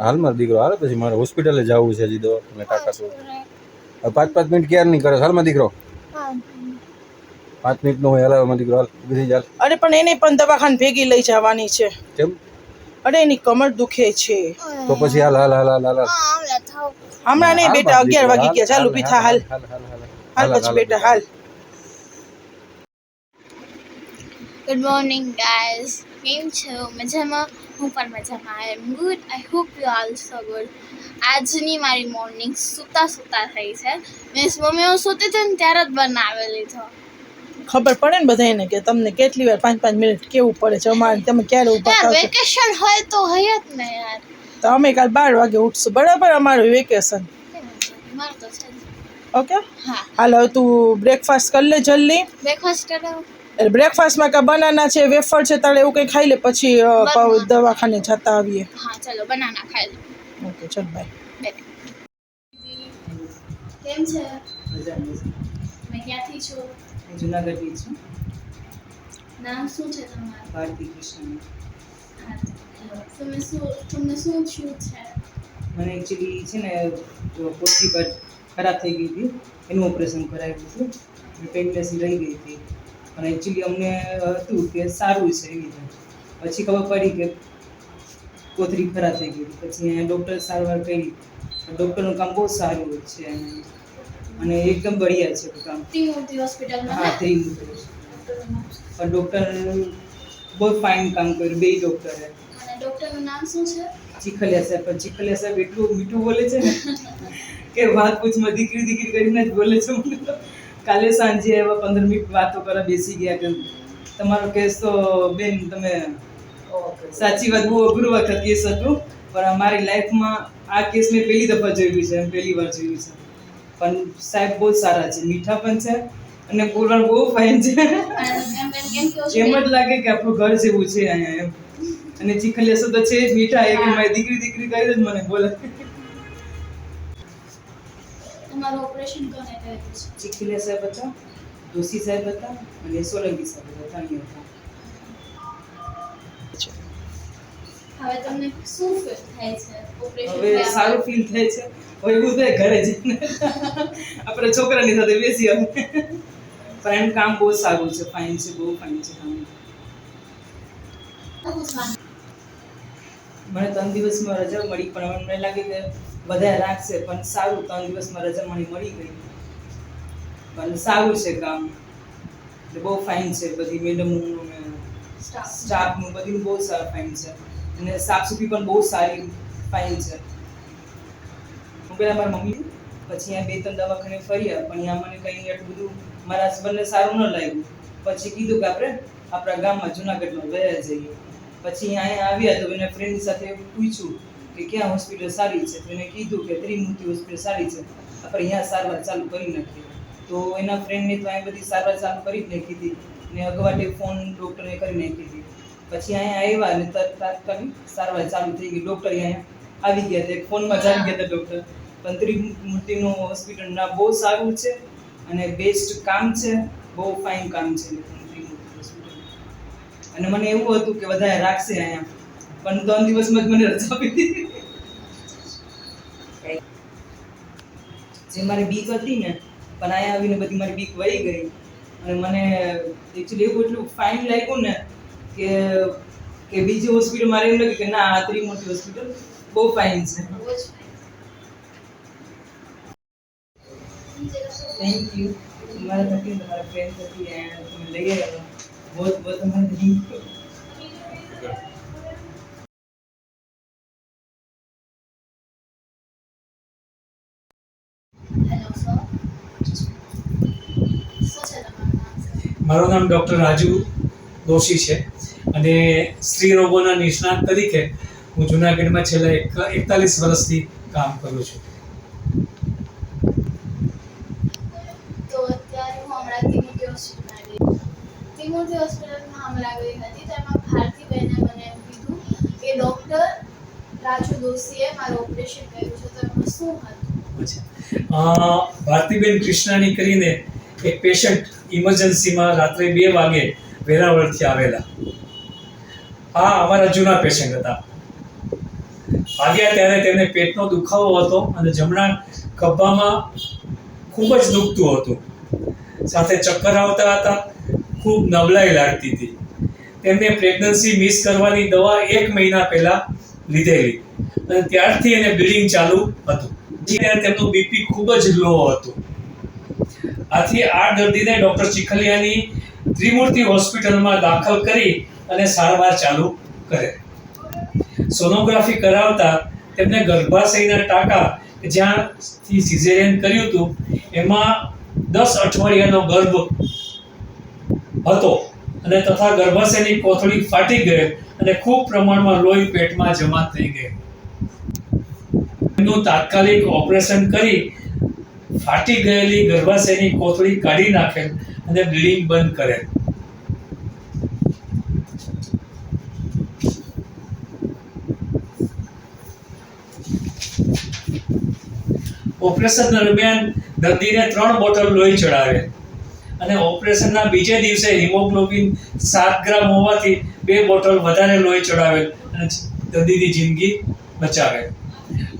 હાલમાં દીકરો હાલ પછી મારે હોસ્પિટલે જવું છે હજી દવાખાને કાકા તો પાંચ પાંચ મિનિટ કેર નહીં કરે હાલમાં દીકરો પાંચ મિનિટનો હોય હલાવમાં દીકરો હાલ ઊભી થઈ જા અરે પણ એને પણ દવાખાને ભેગી લઈ જવાની છે કેમ અરે એની કમર દુખે છે તો પછી હાલ હાલ હાલ હાલ હાલ હાલ હમણાં નહીં બેટા અગિયાર વાગી ગયા ચાલ થા હાલ હાલ હાલ પછી બેટા હાલ ગુડ મોર્નિંગ ગાઈઝ કેમ છો મજામાં? હું પણ મજામાં. I am good I hope you also good આજની મારી મોર્નિંગ સૂતા સૂતા થઈ છે. મીન્સ મમ્મી હું સૂતી હતી ને ત્યારે જ બનાવેલી છો. ખબર પડે ને બધાને કે તમને કેટલી વાર પાંચ પાંચ મિનિટ કેવું પડે છે? અમારે તમે ક્યારે ઊભા વેકેશન હોય તો હોય જ ને યાર. તો અમે કાલ બાર વાગે ઉઠશું. બરાબર અમારું વેકેશન મારું તો છે ઓકે હા. હાલ તું બ્રેકફાસ્ટ કરી લે જલ્દી. બ્રેકફાસ્ટ એટલે બ્રેકફાસ્ટમાં કાં બનાના છે વેફર છે તારે એવું કંઈ ખાઈ લે પછી દવાખાને જતા આવીએ. હા ચલો બનાના ખાઈ લે. ઓકે ચલ બાય કેમ છે? મેં ક્યાંથી છું? જુનાગઢની છું. નામ શું છે તમારું? ભારતી કૃષ્ણ. તમે શું તમને શું શું છે? મને એકચ્યુઅલી છે ને પોસ્ટી પર ખરાબ થઈ ગઈ હતી એનું ઓપરેશન કરાવ્યું હતું. પેઇનલેસ રહી ગઈ હતી. પણ એકચ્યુઅલી અમને હતું કે સારું છે એવી રીતે પછી ખબર પડી કે કોથરી ખરાબ થઈ ગઈ. પછી અહીંયા ડૉક્ટર સારવાર કરી. ડૉક્ટરનું કામ બહુ સારું છે અને અને એકદમ બઢિયા છે કામ. હા ત્રિમૂર્તિ પણ ડૉક્ટર બહુ ફાઇન કામ કર્યું બે ડૉક્ટરે અને ડૉક્ટરનું નામ શું છે? ચીખલિયા સાહેબ. પણ ચીખલિયા સાહેબ એટલું મીઠું બોલે છે ને કે વાત પૂછમાં દીકરી દીકરી કરીને જ બોલે છે મને. કાલે સાંજે એવા પંદર મિનિટ વાતો કરવા બેસી ગયા કે તમારો કેસ તો બેન તમે સાચી વાત બહુ અઘરું વખત કેસ હતું પણ અમારી લાઈફમાં આ કેસ મેં પહેલી દફા જોયું છે પહેલી વાર જોયું છે. પણ સાહેબ બહુ સારા છે મીઠા પણ છે અને બોલવાનું બહુ ફાઇન છે. એમ જ લાગે કે આપણું ઘર જેવું છે અહીંયા એમ. અને ચીખલી અસર તો છે જ મીઠા એ મારી દીકરી દીકરી કરી જ મને બોલે. તમારું ઓપરેશન કોને કર્યું છે? ચીખીલે સાહેબ હતા જોશી સાહેબ હતા અને સોલંકી સાહેબ હતા ત્રણેય હતા. હવે તમને શું ફીલ થાય છે? ઓપરેશન હવે સારું ફીલ થાય છે. હવે એવું થાય ઘરે જઈને આપણે છોકરાની સાથે બેસી હવે પણ એમ કામ બહુ સારું છે ફાઇન છે બહુ ફાઇન છે કામ. મને ત્રણ દિવસમાં રજા મળી પણ મને લાગે કે બધા રાખશે પણ સારું ત્રણ દિવસમાં રજામણી મળી ગઈ. પણ સારું છે કામ. એટલે બહુ ફાઇન છે બધી મેડમનું સ્ટાફનું બધું બહુ સારું ફાઇન છે. અને સાફસૂફી પણ બહુ સારી ફાઇન છે. હું પહેલાં મારા મમ્મી પછી અહીંયા બે ત્રણ દવાખાને ફર્યા પણ અહીંયા મને કંઈ એટલું બધું મારા હસબન્ડને સારું ન લાગ્યું. પછી કીધું કે આપણે આપણા ગામમાં જુનાગઢમાં ગયા જઈએ. પછી અહીંયા આવ્યા તો એના ફ્રેન્ડ સાથે પૂછ્યું કે ક્યાં હોસ્પિટલ સારી છે? તો એને કીધું કે ત્રિમૂર્તિ હોસ્પિટલ સારી છે. આપણે અહીંયા સારવાર ચાલુ કરી નાખીએ તો એના ફ્રેન્ડને તો અહીં બધી સારવાર ચાલુ કરી જ નાખી હતી. ને અગવાટે ફોન ડૉક્ટરે કરી નાખી હતી. પછી અહીંયા આવ્યા અને તાત્કાલિક સારવાર ચાલુ થઈ ગઈ. ડૉક્ટર અહીંયા આવી ગયા હતા. ફોનમાં જાણી ગયા હતા ડૉક્ટર પણ ત્રિમૂર્તિનું હોસ્પિટલ ના બહુ સારું છે અને બેસ્ટ કામ છે. બહુ ફાઇન કામ છે અને મને એવું હતું કે વધારે રાખશે અહીંયા. પણ ત્રણ દિવસમાં જ મને રજા આપી દીધી જે મારી બીક હતી ને પણ અહીંયા આવીને બધી મારી બીક વહી ગઈ. અને મને એકચ્યુઅલી એવું એટલું ફાઇન લાગ્યું ને કે કે બીજી હોસ્પિટલ મારે એમ લાગ્યું કે ના આ મોટી હોસ્પિટલ બહુ ફાઇન છે. થેન્ક યુ તમારા થકી તમારા ફ્રેન્ડ થકી લઈ આવ્યા. બહુ બહુ તમારે થેન્ક યુ હેલો સર શું છે તમારું નામ મારું નામ ડૉક્ટર રાજુ દોશી છે. અને સ્ત્રી રોગોના નિષ્ણાત તરીકે હું જુનાગઢમાં છેલ્લા એક એકતાલીસ વર્ષથી કામ કરું છું. તો અત્યારે હું હમણાં ત્રિમૂર્તિ હોસ્પિટલમાં ગઈ ત્રિમૂર્તિ હોસ્પિટલમાં હમણાં ગઈ હતી તો એમાં ભારતીબેને મને એમ કીધું કે ડૉક્ટર રાજુ દોશીએ મારું ઓપરેશન કર્યું છે તો એમાં શું હતું? અચ્છા. ભારતીબેન કૃષ્ણાની કરીને એક પેશન્ટ ઇમરજન્સીમાં રાત્રે બે વાગે વેરાવળથી આવેલા. આ અમારા જૂના પેશન્ટ હતા. આવ્યા ત્યારે તેમને પેટનો દુખાવો હતો અને જમણા ખભામાં ખૂબ જ દુખતું હતું. સાથે ચક્કર આવતા હતા, ખૂબ નબળાઈ લાગતી હતી. તેમને પ્રેગ્નન્સી મિસ કરવાની દવા એક મહિના પહેલા લીધેલી. અને ત્યારથી એને બ્લીડિંગ ચાલુ હતું. ત્યારે તેમનું બીપી ખૂબ જ લો હતું. આથી આ દર્દીને ડોક્ટર ચીખલિયાની ત્રિમૂર્તિ હોસ્પિટલમાં દાખલ કરી અને સારવાર ચાલુ કરે. સોનોગ્રાફી કરાવતા તેમને ગર્ભાશયના ટાંકા કે જ્યાંથી સિઝેરિયન કર્યું હતું, એમાં દસ અઠવાડિયાનો ગર્ભ હતો અને તથા ગર્ભાશયની કોથળી ફાટી ગઈ અને ખૂબ પ્રમાણમાં લોહી પેટમાં જમા થઈ ગઈ. એમનું તાત્કાલિક ઓપરેશન કરી ફાટી ગયેલી ગર્ભાશયની કોથળી કાઢી નાખેલ અને બ્લીડિંગ બંધ કરેલ ઓપરેશન દરમિયાન દર્દીને ત્રણ બોટલ લોહી ચડાવે અને ઓપરેશનના બીજે દિવસે હિમોગ્લોબિન સાત ગ્રામ હોવાથી બે બોટલ વધારે લોહી ચડાવે અને દર્દીની જિંદગી બચાવે.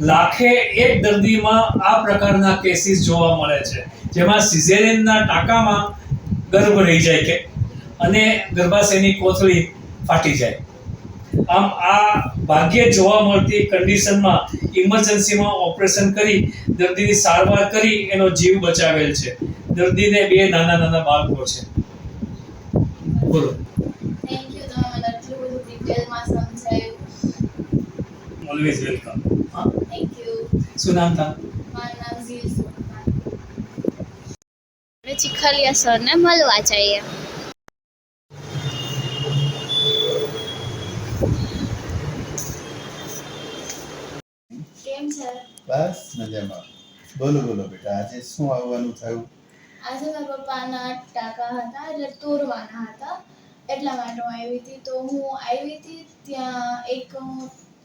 લાખે એક દર્દીમાં આ પ્રકારના કેસીસ જોવા મળે છે. જેમાં સિઝેરિયનના ટાંકામાં ગર્ભ રહી જાય કે અને ગર્ભાશયની કોથળી ફાટી જાય. આમ આ ભાગ્યે જોવા મળતી કન્ડિશનમાં ઇમરજન્સીમાં ઓપરેશન કરી દર્દીની સારવાર કરી એનો જીવ બચાવેલ છે. દર્દીને બે નાના નાના બાળકો છે. બોલો. ઓલવેઝ વેલકમ હા થેન્ક યુ શું નામ था મારું નામ ઝીલ આપણે ચીખલિયા સરને મળવા જઈએ. કેમ છે? બસ મજામાં. બોલો બોલો બેટા આજે શું આવવાનું થયું? આજે મારા પપ્પાના ટાંકા હતા એટલે તોરવાના હતા. એટલા માટે હું આવી હતી. તો હું આવી હતી ત્યાં એક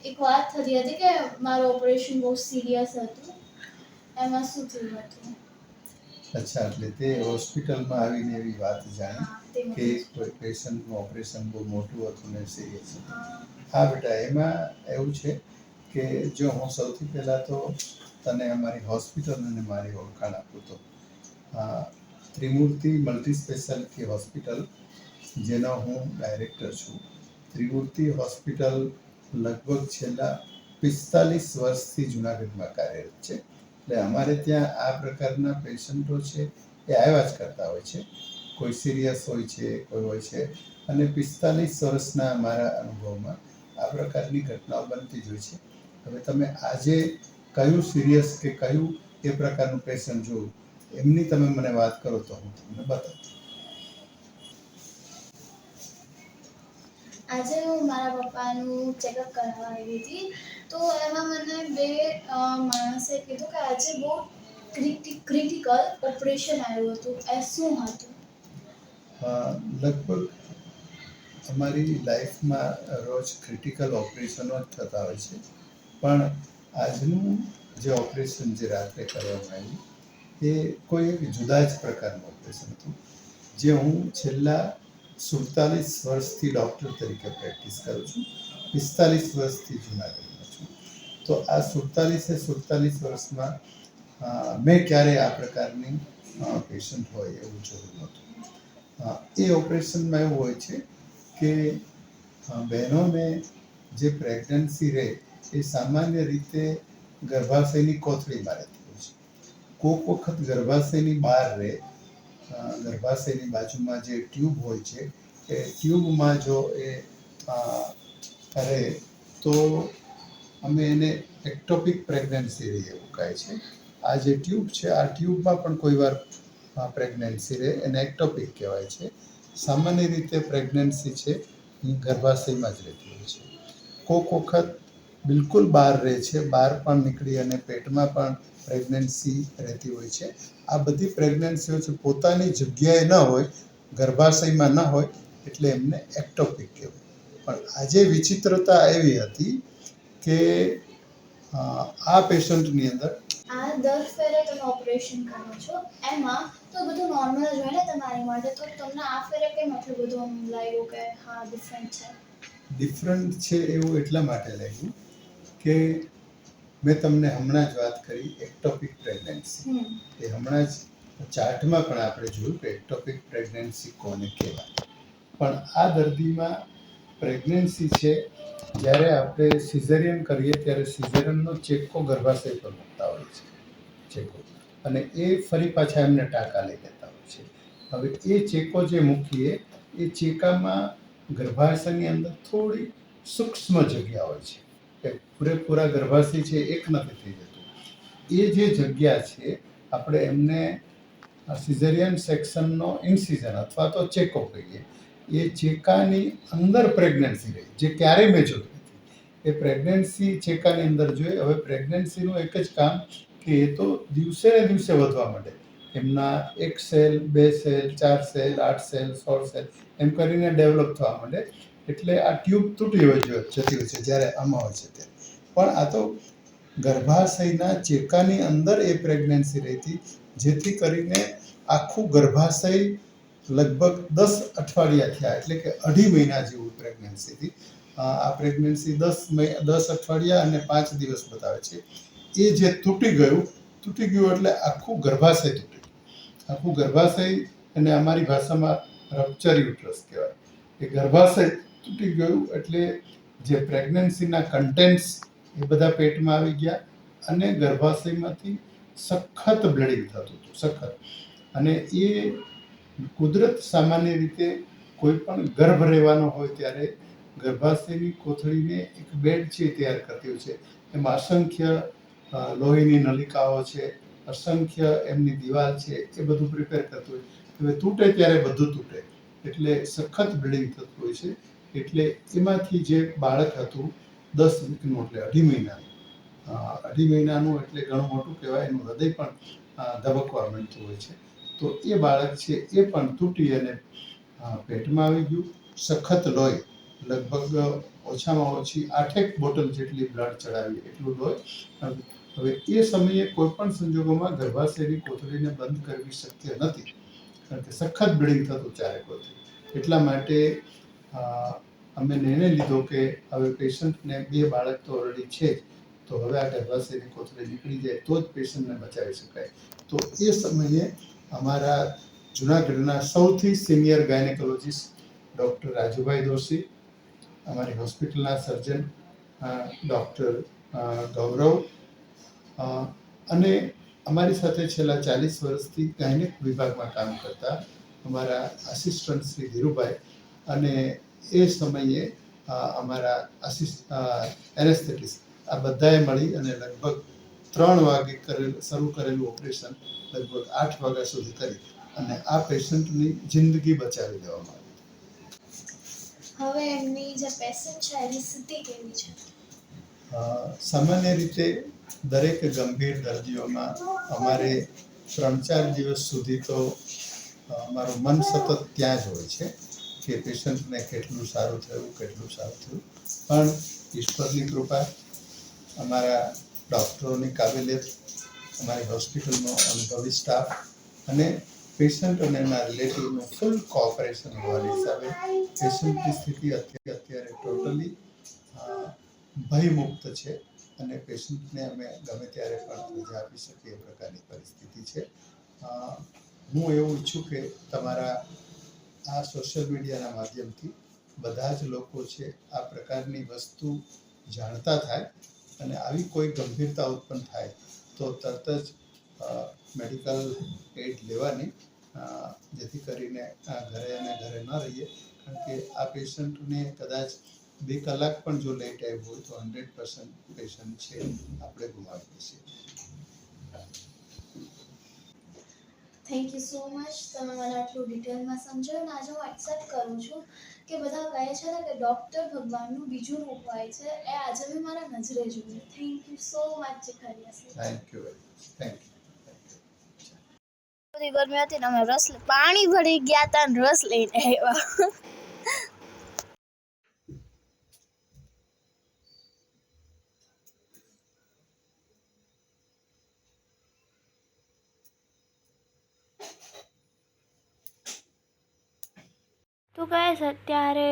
એક વાત થતી હતી કે મારું ઓપરેશન બહુ સિરિયસ હતું. એમાં શું થયું હતું? અચ્છા એટલે તે હોસ્પિટલમાં આવીને એવી વાત જાણી કે કોઈ પેશન્ટનું ઓપરેશન બહુ મોટું હતું ને સિરિયસ હતું. હા, બેટા એમાં એવું છે કે જો હું સૌથી પહેલાં તો તને અમારી હોસ્પિટલ અને મારી ઓળખાણ આપું તો. ત્રિમૂર્તિ મલ્ટી સ્પેશિયાલિટી હોસ્પિટલ જેનો હું ડાયરેક્ટર છું. ત્રિમૂર્તિ હોસ્પિટલ લગભગ છેલ્લા પિસ્તાલીસ વર્ષથી જુનાગઢમાં કાર્યરત છે. એટલે અમારે ત્યાં આ પ્રકારના પેશન્ટો છે એ આવ્યા જ કરતા હોય છે. કોઈ સિરિયસ હોય છે, કોઈ હોય છે. અને પિસ્તાલીસ વર્ષના મારા અનુભવમાં આ પ્રકારની ઘટનાઓ બનતી જ હોય છે. હવે તમે આજે કયું સિરિયસ કે કયું એ પ્રકારનું પેશન્ટ જોવું એમની તમે મને વાત કરો તો હું તમને બતાવું આજે હું મારા પપ્પાનું ચેકઅપ કરાવવા આવી હતી. તો એમાં મને બે માણસે કીધું કે આજે બહુ ક્રિટિકલ ઓપરેશન આવ્યું હતું. એ શું હતું? લગભગ અમારી લાઈફમાં રોજ ક્રિટિકલ ઓપરેશનો જ થતા હોય છે. પણ આજનું જે ઓપરેશન જે રાત્રે કરવામાં આવ્યું, એ કોઈ એક જુદા જ પ્રકારનું ઓપરેશન હતું. જે હું છેલ્લા સુડતાલીસ વર્ષથી ડૉક્ટર તરીકે પ્રેક્ટિસ કરું છું. પિસ્તાલીસ વર્ષથી જૂનાગઢમાં છું. તો આ સુડતાલીસે સુડતાલીસ વર્ષમાં મેં ક્યારેય આ પ્રકારની પેશન્ટ હોય એવું જોયું નહોતું. એ ઓપરેશનમાં એવું હોય છે કે બહેનોને જે પ્રેગ્નન્સી રહે એ સામાન્ય રીતે ગર્ભાશયની કોથળીમાં રહેતી હોય છે. કોઈક વખત ગર્ભાશયની બહાર રહે ગર્ભાશયની બાજુમાં જે ટ્યુબ હોય છે, એ ટ્યુબમાં જો એ રહે તો અમે એને એક્ટોપિક પ્રેગ્નન્સી રહી એવું કહે છે. આ જે ટ્યુબ છે, આ ટ્યુબમાં પણ કોઈ વાર પ્રેગ્નન્સી રહે એને એક્ટોપિક કહેવાય છે. સામાન્ય રીતે પ્રેગ્નન્સી છે ગર્ભાશયમાં જ રહેતી હોય છે. કોઈક વખત બિલકુલ બહાર રહે છે. બહાર પણ નીકળી અને પેટમાં પણ પ્રેગ્નન્સી રહેતી હોય છે. આ બધી પ્રેગ્નન્સીઓ છે પોતાની જગ્યાએ ન હોય ગર્ભાશયમાં ન હોય એટલે એમને એક્ટોપિક કહેવાય. પણ આજે વિચિત્રતા એવી હતી કે આ પેશન્ટની અંદર આ દર ફેરે તમે ઓપરેશન કરો છો એમાં તો બધું નોર્મલ જ હોય ને તમારી માટે? તો તમને આ ફેરે કેમ આટલું બધું લાગ્યું કે હા ડિફરન્ટ છે? ડિફરન્ટ છે એવું એટલા માટે લાગ્યું કે મેં તમને હમણાં જ વાત કરી એક્ટોપિક પ્રેગ્નન્સી એ હમણાં જ ચાર્ટમાં પણ આપણે જોયું કે એક્ટોપિક પ્રેગ્નન્સી કોને કહેવાય. પણ આ દર્દીમાં પ્રેગ્નન્સી છે જ્યારે આપણે સિઝેરિયન કરીએ ત્યારે સિઝેરિયનનો ચેકો ગર્ભાશય પર મૂકતા હોય છે. ચેકો અને એ ફરી પાછા એમને ટાંકા લઈ લેતા હોય છે. હવે એ ચેકો જે મૂકીએ એ ચેકામાં ગર્ભાશયની અંદર થોડી સૂક્ષ્મ જગ્યા હોય છે. કે પૂરેપૂરા ગર્ભાશય છે એક નથી થઈ જતું. એ જે જગ્યા છે, આપણે એમને સિઝેરિયન સેક્શનનો ઇન્સિઝન અથવા તો ચેકો કહીએ, એ ચેકાની અંદર પ્રેગ્નન્સી રહી. જે ક્યારેય મેં જોતી નથી. એ પ્રેગ્નન્સી ચેકાની અંદર જોઈએ. હવે પ્રેગ્નન્સીનું એક જ કામ કે એ તો દિવસે ને દિવસે વધવા માંડે. એમના એક સેલ, બે સેલ, ચાર સેલ, આઠ સેલ, સોળ સેલ, એમ કરીને ડેવલપ થવા માંડે. એટલે આ ટ્યુબ તૂટી હોય જતી હોય છે, જ્યારે આમાં હોય છે ત્યારે પણ આ તો ગર્ભાશયના ચેકાની અંદર એ પ્રેગ્નન્સી રહેતી, જેથી કરીને આખું ગર્ભાશય લગભગ દસ અઠવાડિયા થયા, એટલે કે અઢી મહિના જેવું પ્રેગ્નન્સીથી આ પ્રેગ્નન્સી દસ દસ અઠવાડિયા અને પાંચ દિવસ બતાવે છે. એ જે તૂટી ગયું તૂટી ગયું એટલે આખું ગર્ભાશય તૂટી ગયું. આખું ગર્ભાશય અને અમારી ભાષામાં રપ્ચર યુટ્રસ કહેવાય. એ ગર્ભાશય તૂટી ગયું એટલે જે પ્રેગ્નન્સીના કન્ટેન્ટ્સ એ બધા પેટમાં આવી ગયા અને ગર્ભાશયમાંથી સખત બ્લડિંગ થતું હતું, સખત. અને એ કુદરત સામાન્ય રીતે કોઈ પણ ગર્ભ રહેવાનો હોય ત્યારે ગર્ભાશયની કોથળીને એક બેડ છે તૈયાર કરતી હોય છે. એમાં અસંખ્ય લોહીની નલિકાઓ છે, અસંખ્ય એમની દિવાલ છે, એ બધું પ્રિપેર કરતું હોય. હવે તૂટે ત્યારે બધું તૂટે. એટલે સખત બ્લીડિંગ થતું હોય છે. એટલે એમાંથી જે બાળક હતું, દસ વીકનું એટલે અઢી મહિનાનું. અઢી મહિનાનું એટલે ઘણું મોટું કહેવાય, એનું હૃદય પણ ધબકવા મળતું હોય છે. તો એ બાળક છે એ પણ તૂટી અને પેટમાં આવી ગયું. સખત લોહી, લગભગ ઓછામાં ઓછી આઠેક બોટલ જેટલી બ્લડ ચડાવી એટલું લોહી. હવે એ સમયે કોઈ પણ સંજોગોમાં ગર્ભાશયની કોથળીને બંધ કરવી શક્ય નથી. કારણ કે સખત બ્લીડિંગ થતું ચારે કોથળી. એટલા માટે અમે નિર્ણય લીધો કે હવે પેશન્ટને બે બાળક તો ઓલરેડી છે તો હવે આ ગર્ભાશયની કોથળી નીકળી જાય તો જ પેશન્ટને બચાવી શકાય. તો એ સમયે અમારા જુનાગઢના સૌથી senior gynaecologist doctor Rajubhai Doshi, અમારી હોસ્પિટલના સર્જન ડૉક્ટર ગૌરવ અને અમારી સાથે છેલ્લા ચાલીસ વર્ષથી ગાયનેક વિભાગમાં કામ કરતા અમારા આસિસ્ટન્ટ શ્રી ધીરુભાઈ અને એ સમયે અમારા આસિસ્ટ એનેસ્થેટિસ્ટ આ બધાએ મળી અને લગભગ ત્રણ વાગે કરેલ શરૂ કરેલું ઓપરેશન લગભગ આઠ વાગ્યા સુધી કરી અને આ પેશન્ટની જિંદગી બચાવી દેવામાં આવી. હવે એમની જે પેશન્ટ છે એની સ્થિતિ કેવી છે? સામાન્ય રીતે દરેક ગંભીર દર્દીઓમાં અમારે ત્રણ ચાર દિવસ સુધી તો અમારું મન સતત ત્યાં જ હોય છે. કે પેશન્ટને કેટલું સારું થયું, કેટલું સારું થયું. પણ ઈશ્વરની કૃપા અમારા ડૉક્ટરોની કાબેલિયત, અમારી હોસ્પિટલનો અનુભવી સ્ટાફ અને પેશન્ટ અને એના રિલેટિવનું ફૂલ કોઓપરેશન હોવાના હિસાબે પેશન્ટની સ્થિતિ અત્યારે અત્યારે ટોટલી ભયમુક્ત છે અને પેશન્ટને અમે ગમે ત્યારે પણ રજા આપી શકીએ એ પ્રકારની પરિસ્થિતિ છે. હું એવું ઈચ્છું કે તમારા આ સોશિયલ મીડિયાના માધ્યમથી બધા જ લોકો છે આ પ્રકારની વસ્તુ જાણતા થાય અને આવી કોઈ ગંભીરતા ઉત્પન્ન થાય તો તરત જ મેડિકલ એડ લેવાની જેથી કરીને આ ઘરે અને ઘરે ન રહીએ. કારણ કે આ પેશન્ટને કદાચ બે કલાક પણ જો લેટ આવ્યું હોય તો હંડ્રેડ પર્સન્ટ પેશન્ટ છે, આપણે ગુમાવીએ છીએ થેન્ક યુ સો મચ તમે મને આટલું ડિટેલમાં સમજાવ્યું અને આજે હું એક્સેપ્ટ કરું છું કે બધા કહે છે ને કે ડૉક્ટર ભગવાનનું બીજું રૂપ હોય છે એ આજે મેં મારા નજરે જોયું thank you so much Chikhariya thank you thank you બધી ગરમી હતી ને અમે રસ પાણી ભરી ગયા હતા ને રસ લઈને આવ્યા. તો ગાઈસ અત્યારે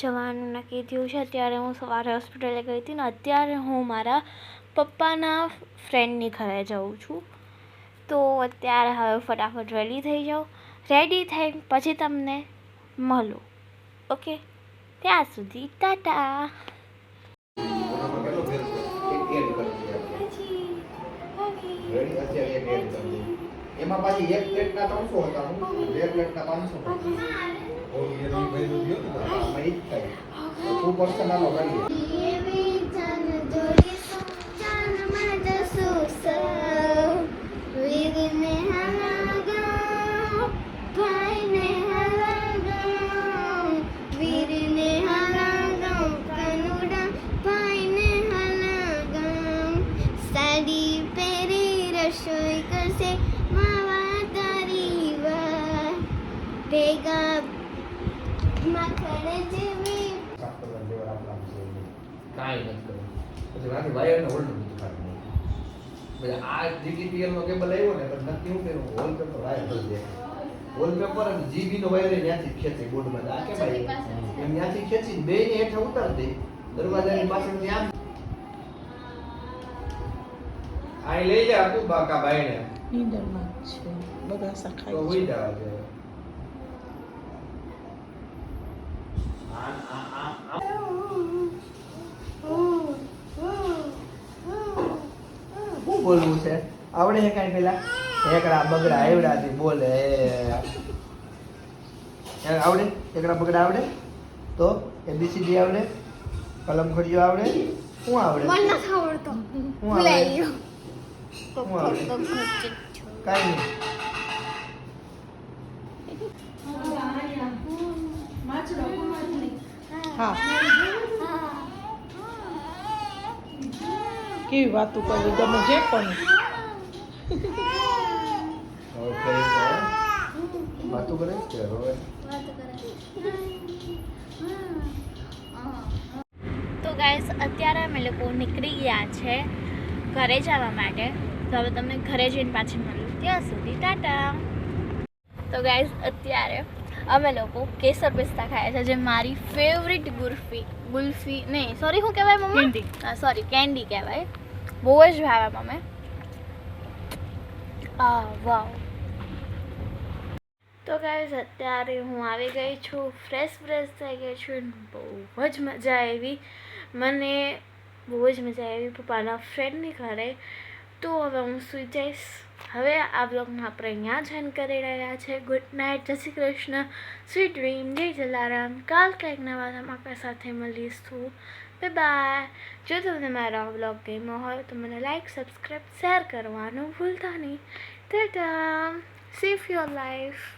જવાનું નક્કી થયું છે. અત્યારે હું સવારે હોસ્પિટલે ગઈ હતી ને અત્યારે હું મારા પપ્પાના ફ્રેન્ડની ઘરે જઉં છું. તો અત્યારે હવે ફટાફટ રેડી થઈ જાઉં રેડી થઈ પછી તમને મળું. ઓકે ત્યાં સુધી ટાટા. એમાં પાછી એક પ્લેટના ત્રણસો હતા બે પ્લેટના પાંચસો ટુ પર્સન આલો રસોઈ કરશે માવા તારી વાત ભેગા માખણ જેવી સાફ જેવા આપણા કાંઈ નથી કરવું. પછી રાતે વાયરને હોલ્ડ નથી કાઢવું. પછી આ GTPL કેબલ આવ્યો ને તો નક્કી હું કર્યું? વોલપેપર વાયર કરી દે વોલપેપર અને જીબી નો વાયર ત્યાંથી ખેંચે બોર્ડમાં. આ કેમ આવ્યું? એમ ત્યાંથી ખેંચી બે ને હેઠળ ઉતાર દે. દરવાજાની પાછળ ત્યાં આ લઈ લે આપું બાકા ભાઈને નીંદરમાં જ છે. બગાસા તો હોઈ જવા દે આ આ આ આ શું બોલવું છે? આવડે છે કાંઈ પેલા? એકડા બગડા એવડાથી બોલે. આવડે? એકડા બગડા આવડે? તો? એબીસીડી આવડે? કલમ ખડીયો આવડે? શું આવડે? મને નથી આવડતો. શું ભૂલાઈ આવડે? ગયો. શું આવડે? કાંઈ નહીં. હા. કેવી વાતો કરવી ગમે જે પણ. તો વાતો કરે છે હવે? તો ગાઈસ અત્યારે અમે લોકો નીકળી ગયા છે ઘરે જવા માટે. તો હવે તમને ઘરે જઈને પાછી મળ્યું ત્યાં સુધી ટાટા. તો ગાઈસ અત્યારે અમે લોકો કેસર પિસ્તા ખાયા છે જે મારી ફેવરિટ ગુલ્ફી ગુલ્ફી નહીં સોરી શું કહેવાય મમ્મી? સોરી કેન્ડી કહેવાય. બહુ જ ભાવે મમ્મી. વાવ. તો ગાઈઝ અત્યારે હું આવી ગઈ છું ફ્રેશ ફ્રેશ થઈ ગઈ છું બહુ જ મજા આવી. મને બહુ જ મજા આવી પપ્પાના ફ્રેન્ડની ઘરે. તો હવે હું સુઈ જઈશ. હવે આ બ્લોગને આપણે અહીંયા જ એન્ડ કરી રહ્યા છે. ગુડ નાઇટ જય શ્રી કૃષ્ણ. સ્વીટ ડ્રીમ જય જલારામ. કાલ કંઈક નવા ધમાકા સાથે મળીશું. બાય બાય જો તમને મારો બ્લોગ ગમ્યો હોય તો મને લાઈક સબસ્ક્રાઈબ શેર કરવાનું ભૂલતા નહીં. Tata safe your life